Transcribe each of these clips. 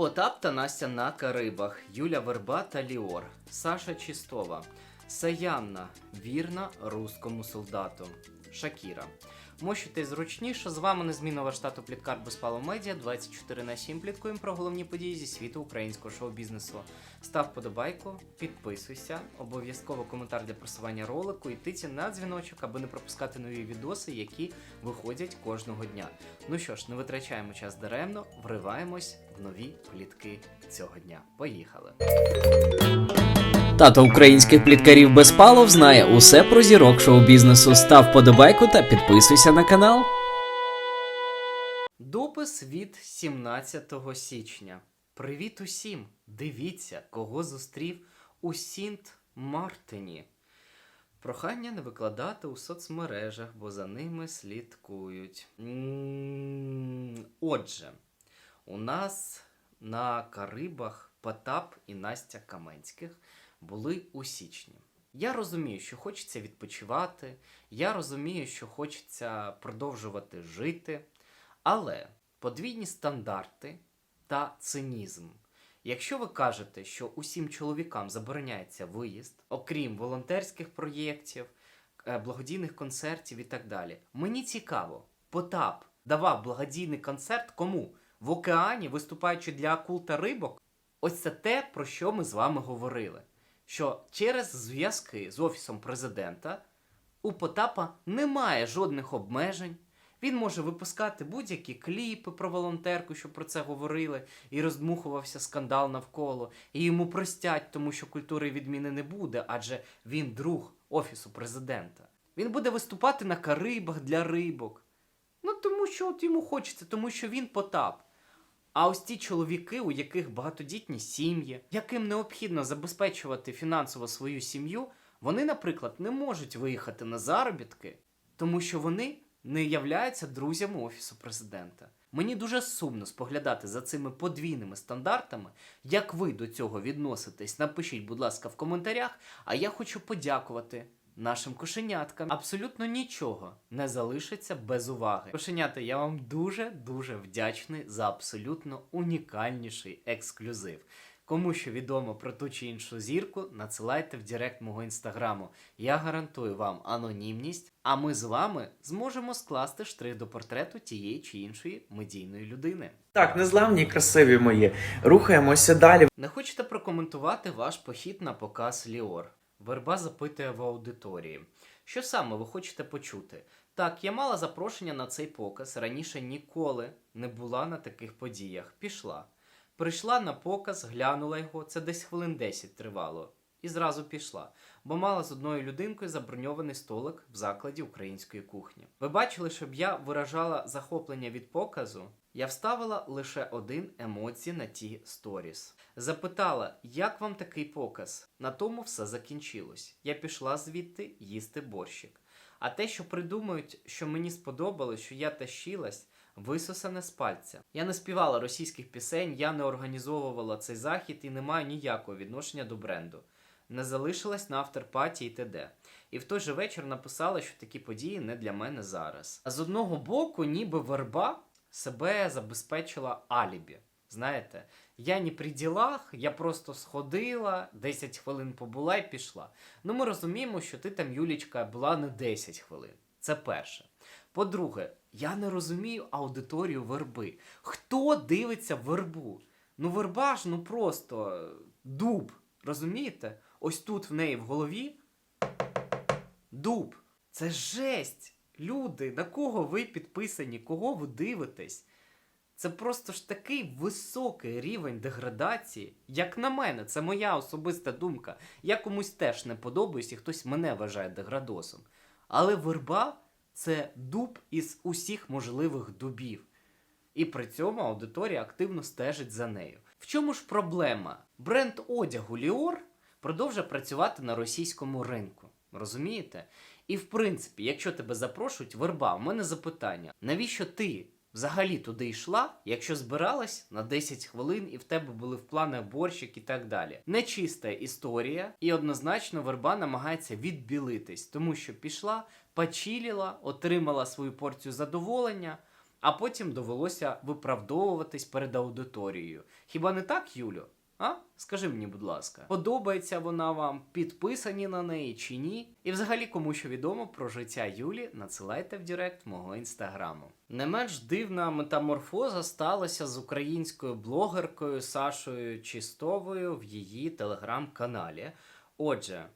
Потап та Настя на Карибах, Юля Верба та Ліор, Саша Чистова, Саянна, вірна руському солдату, Шакіра. Мощуйте зручніше. З вами незмінного штату Пліткар Безпало Медіа 24 на 7 пліткуємо про головні події зі світу українського шоу-бізнесу. Став подобайку, підписуйся, обов'язково коментар для просування ролику і тиці на дзвіночок, аби не пропускати нові відоси, які виходять кожного дня. Ну що ж, не витрачаємо час даремно, вриваємось нові плітки цього дня. Поїхали! Тато українських пліткарів Безпалов знає усе про зірок шоу-бізнесу. Став подобайку та підписуйся на канал. Допис від 17 січня. Привіт усім! Дивіться, кого зустрів у Сінт Мартині. Прохання не викладати у соцмережах, бо за ними слідкують. Отже, у нас на Карибах Потап і Настя Каменських були у січні. Я розумію, що хочеться відпочивати, я розумію, що хочеться продовжувати жити, але подвійні стандарти та цинізм. Якщо ви кажете, що усім чоловікам забороняється виїзд, окрім волонтерських проєктів, е, благодійних концертів і так далі, мені цікаво, Потап давав благодійний концерт кому? В океані, виступаючи для акул та рибок? Ось це те, про що ми з вами говорили. Що через зв'язки з Офісом президента у Потапа немає жодних обмежень. Він може випускати будь-які кліпи про волонтерку, що про це говорили, і роздмухувався скандал навколо. І йому простять, тому що культури відміни не буде, адже він друг Офісу президента. Він буде виступати на Карибах для рибок. Ну тому що от йому хочеться, тому що він Потап. А ось ті чоловіки, у яких багатодітні сім'ї, яким необхідно забезпечувати фінансово свою сім'ю, вони, наприклад, не можуть виїхати на заробітки, тому що вони не являються друзями офісу президента. Мені дуже сумно споглядати за цими подвійними стандартами. Як ви до цього відноситесь? Напишіть, будь ласка, в коментарях. А я хочу подякувати нашим кошеняткам. Абсолютно нічого не залишиться без уваги. Кошенята, я вам дуже дуже вдячний за абсолютно унікальніший ексклюзив. Кому що відомо про ту чи іншу зірку, надсилайте в директ мого інстаграму. Я гарантую вам анонімність, а ми з вами зможемо скласти штрих до портрету тієї чи іншої медійної людини. Так, незламні красиві мої. Рухаємося далі. Не хочете прокоментувати ваш похід на показ Ліор? Верба запитує в аудиторії. Що саме ви хочете почути? Так, я мала запрошення на цей показ. Раніше ніколи не була на таких подіях. Пішла. Прийшла на показ, глянула його, це десь хвилин 10 тривало. І зразу пішла, бо мала з одною людинкою заброньований столик в закладі української кухні. Ви бачили, щоб я виражала захоплення від показу? Я вставила лише один емоцій на ті сторіс. Запитала, як вам такий показ? На тому все закінчилось. Я пішла звідти їсти борщик. А те, що придумають, що мені сподобалось, що я тащилась, висосане з пальця. Я не співала російських пісень, я не організовувала цей захід і не маю ніякого відношення до бренду. Не залишилась на авторпаті і т.д. І в той же вечір написала, що такі події не для мене зараз. А з одного боку, ніби верба себе забезпечила алібі. Знаєте, я не при ділах, я просто сходила, 10 хвилин побула і пішла. Ну, ми розуміємо, що ти там, Юлічка, була не 10 хвилин. Це перше. По-друге, я не розумію аудиторію верби. Хто дивиться вербу? Ну, верба ж ну просто е, дуб. Розумієте? Ось тут в неї в голові дуб. Це жесть. Люди, на кого ви підписані, кого ви дивитесь? Це просто ж такий високий рівень деградації. Як на мене, це моя особиста думка. Я комусь теж не подобаюсь і хтось мене вважає деградосом. Але верба це дуб із усіх можливих дубів. І при цьому аудиторія активно стежить за нею. В чому ж проблема? Бренд одягу Ліор продовжує працювати на російському ринку. Розумієте? І в принципі, якщо тебе запрошують, верба, у мене запитання: навіщо ти взагалі туди йшла, якщо збиралась на 10 хвилин і в тебе були в планах борщик і так далі? Нечиста історія, і однозначно верба намагається відбілитись, тому що пішла, почиліла, отримала свою порцію задоволення. а потім довелося виправдовуватись перед аудиторією. Хіба не так, Юлю? А? Скажи мені, будь ласка, подобається вона вам, підписані на неї чи ні? І взагалі, кому що відомо про життя Юлі, надсилайте в Директ мого інстаграму. Не менш дивна метаморфоза сталася з українською блогеркою Сашою Чистовою в її телеграм-каналі. Отже,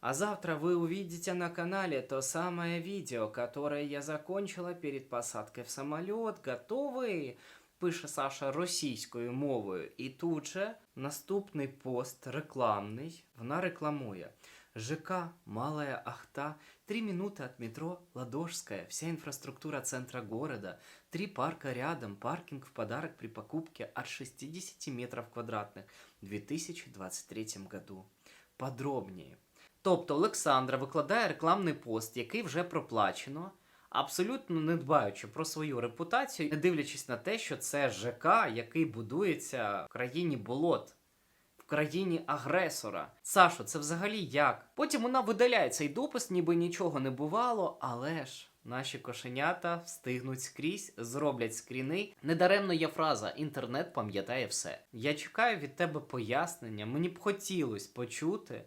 а завтра вы увидите на канале то самое видео, которое я закончила перед посадкой в самолет. Готовы? Пише Саша російською мовою. І тут же наступний пост рекламний. Вона рекламує. ЖК Малая Ахта, три минуты от метро Ладожская, вся инфраструктура центра города, три парка рядом, паркинг в подарок при покупке от 60 метров квадратных в 2023 году. Подробнее. Тобто Олександра викладає рекламний пост, який вже проплачено, абсолютно не дбаючи про свою репутацію, не дивлячись на те, що це ЖК, який будується в країні болот. В країні агресора. Сашо, це взагалі як? Потім вона видаляє цей допис, ніби нічого не бувало, але ж наші кошенята встигнуть скрізь, зроблять скріни. Недаремно є фраза інтернет пам'ятає все. Я чекаю від тебе пояснення. Мені б хотілося почути,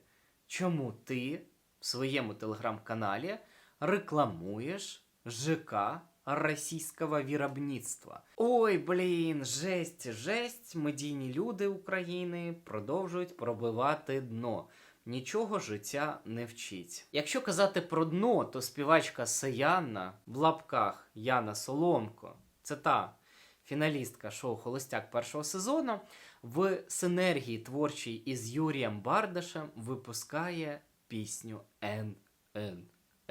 чому ти в своєму телеграм-каналі рекламуєш ЖК російського виробництва. Ой, блін, жесть, жесть, медійні люди України продовжують пробивати дно. Нічого життя не вчить. Якщо казати про дно, то співачка Саянна в лапках Яна Соломко, це та фіналістка шоу Холостяк першого сезону, в синергії творчій із Юрієм Бардашем випускає пісню Н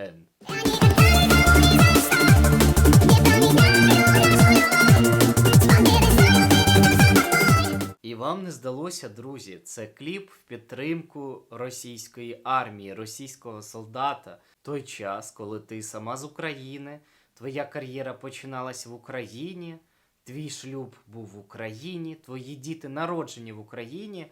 Н. І вам не здалося, друзі, це кліп в підтримку російської армії, російського солдата. Той час, коли ти сама з України, твоя кар'єра починалась в Україні, твій шлюб був в Україні, твої діти народжені в Україні.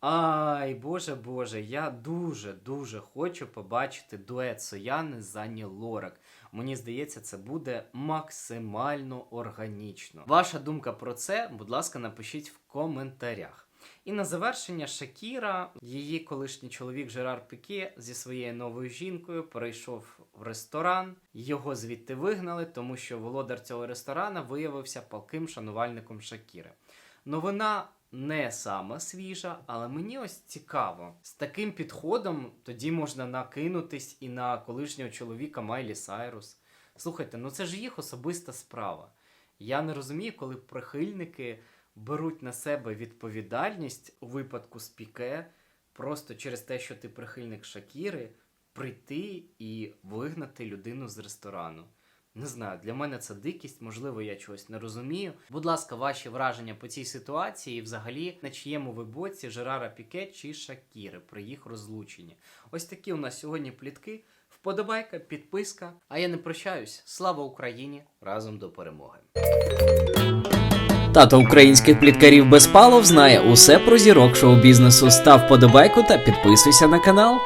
Ай, Боже Боже, я дуже дуже хочу побачити дует Сояни з Ані Лорак. Мені здається, це буде максимально органічно. Ваша думка про це, будь ласка, напишіть в коментарях. І на завершення Шакіра, її колишній чоловік Жерар Піке зі своєю новою жінкою перейшов в ресторан. Його звідти вигнали, тому що володар цього ресторана виявився палким шанувальником Шакіри. Новина не сама свіжа, але мені ось цікаво. З таким підходом тоді можна накинутись і на колишнього чоловіка Майлі Сайрус. Слухайте, ну це ж їх особиста справа. Я не розумію, коли прихильники беруть на себе відповідальність у випадку з піке просто через те, що ти прихильник Шакіри, прийти і вигнати людину з ресторану. Не знаю, для мене це дикість, можливо, я чогось не розумію. Будь ласка, ваші враження по цій ситуації і взагалі на чиєму ви боці Жерара Піке чи Шакіри при їх розлученні. Ось такі у нас сьогодні плітки. Вподобайка, підписка. А я не прощаюсь. Слава Україні! Разом до перемоги! Тато українських пліткарів Безпалов знає усе про зірок шоу-бізнесу. Став подобайку та підписуйся на канал.